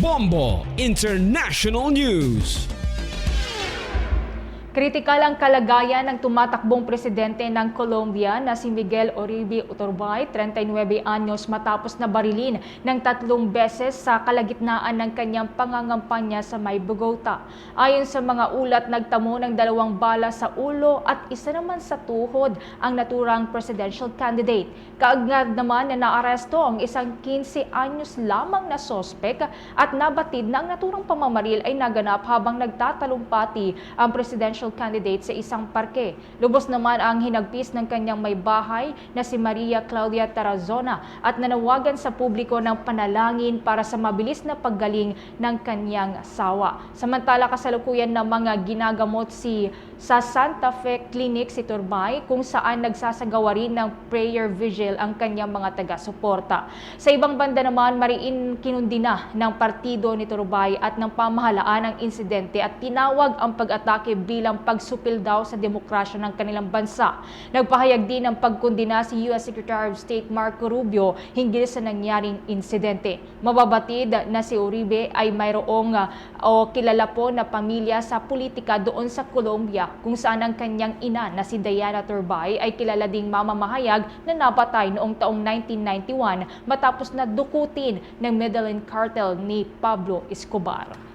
Bombo International News. Kritikal ang kalagayan ng tumatakbong presidente ng Colombia na si Miguel Uribe Uturbay, 39 anyos matapos na barilin ng tatlong beses sa kalagitnaan ng kanyang pangangampanya sa may Bogota. Ayon sa mga ulat, nagtamo ng dalawang bala sa ulo at isa naman sa tuhod ang naturang presidential candidate. Kaagad naman na naaresto ang isang 15 anyos lamang na sospek at nabatid na ang naturang pamamaril ay naganap habang nagtatalumpati ang presidential candidate sa isang parke. Lubos naman ang hinagpis ng kanyang may bahay na si Maria Claudia Tarazona at nanawagan sa publiko ng panalangin para sa mabilis na paggaling ng kanyang asawa. Samantala kasalukuyan ng mga ginagamot si sa Santa Fe Clinic si Turbay kung saan nagsasagawa rin ng prayer vigil ang kanyang mga taga-suporta. Sa ibang banda naman, mariin kinundina ng partido ni Turbay at ng pamahalaan ang insidente at tinawag ang pag-atake bilang pagsupil daw sa demokrasya ng kanilang bansa. Nagpahayag din ng pagkundina si U.S. Secretary of State Marco Rubio hinggil sa nangyaring insidente. Mababatid na si Uribe ay mayroong o kilala po na pamilya sa politika doon sa Colombia kung saan ang kanyang ina na si Diana Turbay ay kilala ding mamamahayag na napatay noong taong 1991 matapos na dukutin ng Medellin cartel ni Pablo Escobar.